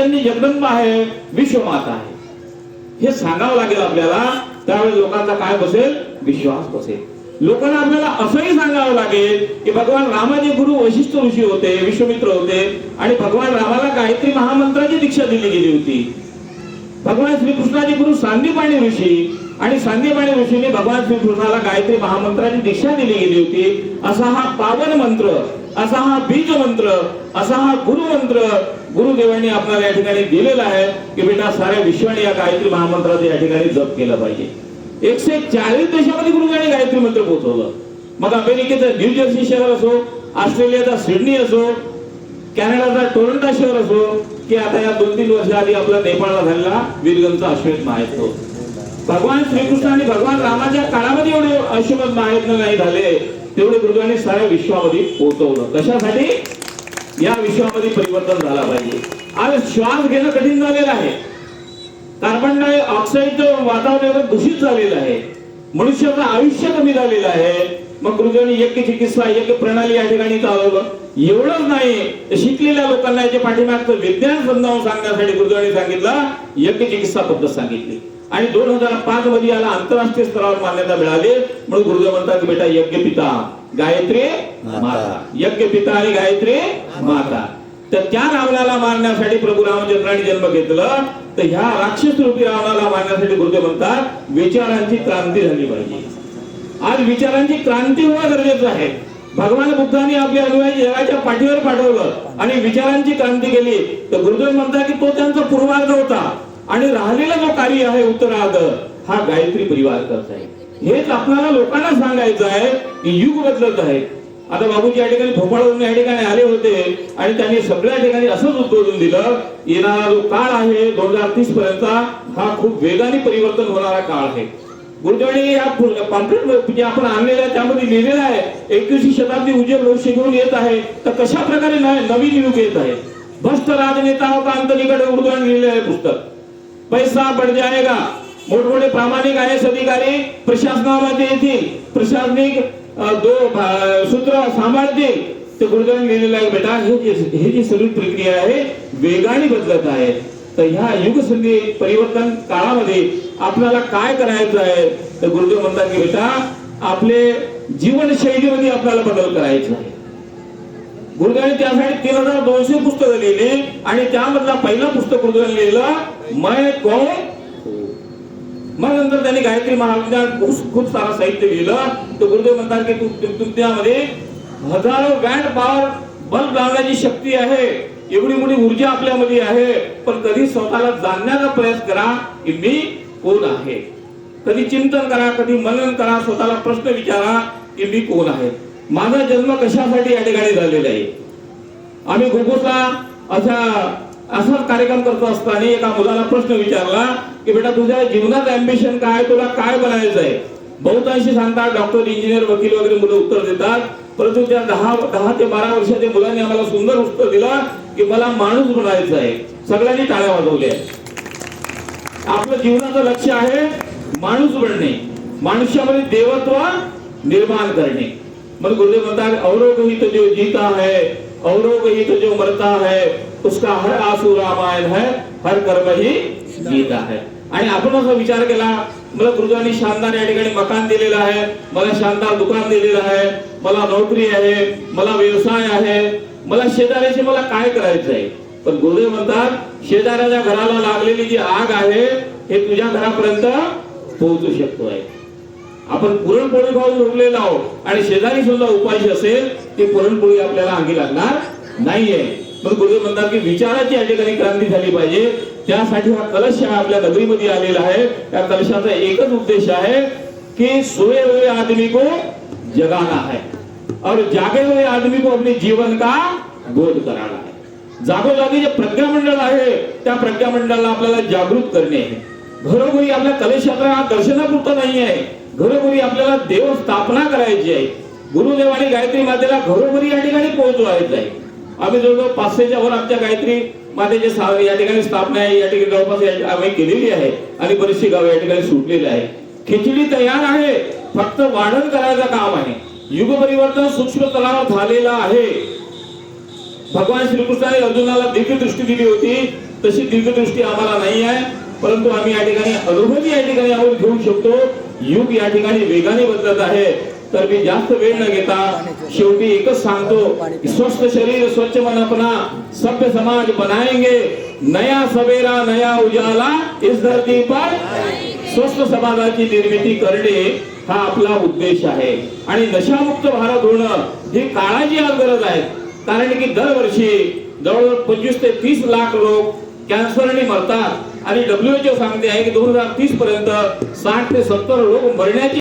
जगज्जननी जगदंबा आहे विश्वमाता आहे. हे सांगावं लागेल आपल्याला त्यावेळेस लोकांचा काय बसेल? विश्वास बसेल. लोकांना आपल्याला असंही सांगावं लागेल की भगवान रामाचे गुरु वशिष्ठ ऋषी होते विश्वमित्र होते आणि भगवान रामाला गायत्री महामंत्राची दीक्षा दिली गेली होती. भगवान श्रीकृष्णाचे गुरु सांदीपाणी ऋषी आणि सांदीपाणी ऋषीने भगवान श्रीकृष्णाला गायत्री महामंत्राची दीक्षा दिली गेली होती. असा हा पावन मंत्र असा हा बीज मंत्र असा हा गुरुमंत्र गुरुदेवांनी आपल्याला या ठिकाणी दिलेला आहे की बेटा साऱ्या विश्वाने या गायत्री महामंत्राचं या ठिकाणी जप केलं पाहिजे. एकशे चाळीस देशामध्ये गुरुदेवांनी गायत्री मंत्र पोहोचवलं. मग अमेरिकेचं न्यूजर्सी शहर असो ऑस्ट्रेलियाचा सिडनी असो कॅनडाचा टोरंटा शहर असो की आता या दोन तीन वर्ष आधी आपला नेपाळला झालेला वीरगंचा अश्वेत महायत्व भगवान श्रीकृष्ण आणि भगवान रामाच्या काळामध्ये एवढे अश्वमेध महायत्न नाही झाले तेवढे गुरुदेवाने साऱ्या विश्वामध्ये पोहोचवलं. कशासाठी? या विश्वामध्ये परिवर्तन झाला पाहिजे. आज श्वास घेणं कठीण झालेलं आहे. कार्बन डाय ऑक्साईड वातावरण दूषित झालेलं आहे. मनुष्याचं आयुष्य कमी झालेलं आहे. मग गुरुदेवांनी एक चिकित्सा एक प्रणाली या ठिकाणी चालवलं एवढंच नाही. तर शिकलेल्या लोकांना याच्या पाठीमागचं विज्ञान समजावून सांगण्यासाठी गुरुदेवांनी सांगितलं एक चिकित्सा पद्धत सांगितली. आणि दोन हजार पाच मध्ये याला आंतरराष्ट्रीय स्तरावर मान्यता मिळाली. म्हणून गुरुदेव म्हणतात की बेटा यज्ञ पिता गायत्री माता. यज्ञ पिता आणि गायत्री माता. तर त्या रावणाला मारण्यासाठी प्रभू रामचंद्राने जन्म घेतलं. तर ह्या राक्षस रूपी रावणाला मारण्यासाठी गुरुदेव म्हणतात विचारांची क्रांती झाली पाहिजे. आज विचारांची क्रांती होणं गरजेचं आहे. भगवान बुद्धांनी आपल्या अनुयायी जगाच्या पाठीवर पाठवलं आणि विचारांची क्रांती केली. तर गुरुदेव म्हणतात की तो त्यांचा पूर्वार्ध होता. आणि राहिलेला जो कार्य आहे उत्तरार्ध हा गायत्री परिवार करत आहे. हेच आपल्याला लोकांना सांगायचं आहे की युग बदलत आहे. आता बाबूजी या ठिकाणी भोपाळवरून या ठिकाणी आले होते आणि त्यांनी सगळ्या ठिकाणी असंच उद्बोधून दिलं येणारा जो काळ आहे दोन हजार तीस पर्यंतचा हा खूप वेगाने परिवर्तन होणारा काळ आहे. गुरुदेवाने या पॉम्प्लेट जे आपण आणलेलं आहे त्यामध्ये लिहिलेलं आहे एकवीसवी शताब्दी उज्ज्वल भविष्य घेऊन येत आहे. तर कशा प्रकारे नवीन युग येत आहे? भ्रष्ट राजनेता का अंत निकट लिहिलेलं आहे पुस्तक. पैसा बढ़ जाएगा मोठमोठे प्रामाणिक आय एस अधिकारी प्रशासनामध्ये येतील. प्रशासनिक दो सूत्र सांभाळतील. ते गुरुदेवांनी लिहिलेलं आहे बेटा हे जी हे जी सगळी प्रक्रिया आहे वेगाने बदलत आहे. तर ह्या युग संधी परिवर्तन काळामध्ये आपल्याला काय करायचं आहे? तर गुरुदेव म्हणतात की बेटा आपले जीवनशैलीमध्ये आपल्याला बदल करायचा आहे. गुरुदेवांनी त्यासाठी तीन हजार दोनशे पुस्तकं लिहिली आणि त्यामधला पहिला पुस्तक गुरुदेवांनी लिहिलं मैं कौन? मग नंतर त्यांनी गायत्री महाविद्यालयात खूप खूप सारा साहित्य लिहिलं. तर गुरुदेव म्हणतात की तुमच्यामध्ये हजारो वॅट पॉवर बल्ब लावण्याची शक्ती आहे. एवढी मोठी ऊर्जा आपल्यामध्ये आहे. पण कधी स्वतःला जाणण्याचा प्रयत्न करा की मी कोण आहे? कधी चिंतन करा कधी मनन करा स्वतःला प्रश्न विचारा की मी कोण आहे? माझा जन्म कशासाठी या ठिकाणी झालेला आहे? आम्ही घुगुसला अशा असाच कार्यक्रम करत असताना एका मुलाला प्रश्न विचारला की बेटा तुझ्या जीवनात अम्बिशन काय? तुला काय बनायचं आहे बहुतांशी सांगतात डॉक्टर इंजिनियर वकील वगैरे मुलं उत्तर देतात. परंतु त्या दहा दहा ते बारा वर्षाच्या मुलांनी आम्हाला सुंदर उत्तर दिला की मला माणूस बनायचं आहे सगळ्यांनी टाळ्या वाजवल्या. आपलं जीवनाचं लक्ष आहे माणूस बनणे. मनुष्यामध्ये देवत्व निर्माण करणे. मग गुरुदेव म्हणतात औरोग ही तो जो जीता है औरोग ही तो जो मरता है उसका हर आसू रामायण है हर कर्म ही गीता है। आणि आपण असा विचार केला मला गुरुजांनी शानदार या ठिकाणी मकान दिलेलं आहे मला शानदार दुकान दिलेलं आहे मला नोकरी आहे मला व्यवसाय आहे मला शेजाऱ्याशी मला काय करायचं आहे? पण गुरुदेव म्हणतात शेजाऱ्याच्या घराला लागलेली जी आग आहे हे तुझ्या घरापर्यंत पोहोचू शकतो आहे. आपण पुरणपोळी खाऊन झोपलेलो आहोत. आणि शेजारी सुद्धा उपाशी असेल ती पुरणपोळी आपल्याला अंगी लागणार नाहीये. मग गुरुदेव म्हणतात की विचाराची या ठिकाणी क्रांती झाली पाहिजे? त्यासाठी हा कलश हा आपल्या नगरीमध्ये आलेला आहे. त्या कलशाचा एकच उद्देश आहे कि सोए हुए आदमी को जगाना है और जागे हुए आदमी को अपने जीवन का बोध कराना है जागोजागी जे प्रज्ञामंडळ आहे त्या प्रज्ञा मंडळाला आपल्याला जागृत करणे आहे. घरोघरी आपल्या कलेशात्रा हा दर्शनापुरता नाही आहे घरोघरी आपल्याला देव स्थापना करायची आहे. गुरुदेवाने गायत्री मातेला घरोघरी या ठिकाणी पोहोचवायचं आहे. आम्ही जवळजवळ पाचशेच्या वर आमच्या गायत्री मातेचे सा- या ठिकाणी स्थापना आहे. या ठिकाणी जवळपास आम्ही केलेली आहे. आणि बरीचशी गावं या ठिकाणी सुटलेली आहे. खिचडी तयार आहे. फक्त वाढण करायचं काम आहे. युग परिवर्तन सूक्ष्म तलाव झालेला आहे. भगवान श्रीकृष्णाने अर्जुनाला दिव्य दिली होती. तशी दीर्घदृष्टी आम्हाला नाही आहे. परंतु आम्ही या ठिकाणी अनुभवी या ठिकाणी आपण घेऊ शकतो. युग या ठिकाणी वेगाने बदलत आहे. तर मी जास्त वेळ न घेता शेवटी एकच सांगतो स्वस्थ शरीर स्वच्छ मन अपना सभ्य समाज बनाएंगे. नया सवेरा नया उजाला इस धरती पर स्वस्थ समाजाची निर्मिती करणे हा आपला उद्देश आहे. आणि नशामुक्त भारत होणं ही काळाची आज गरज आहे. कारण की दरवर्षी जवळजवळ पंचवीस ते तीस लाख लोक कॅन्सरने मरतात. आणि डब्ल्यूएचओ सांगते आहे की दोन हजार तीस पर्यंत साठ ते सत्तर लोक मरण्याची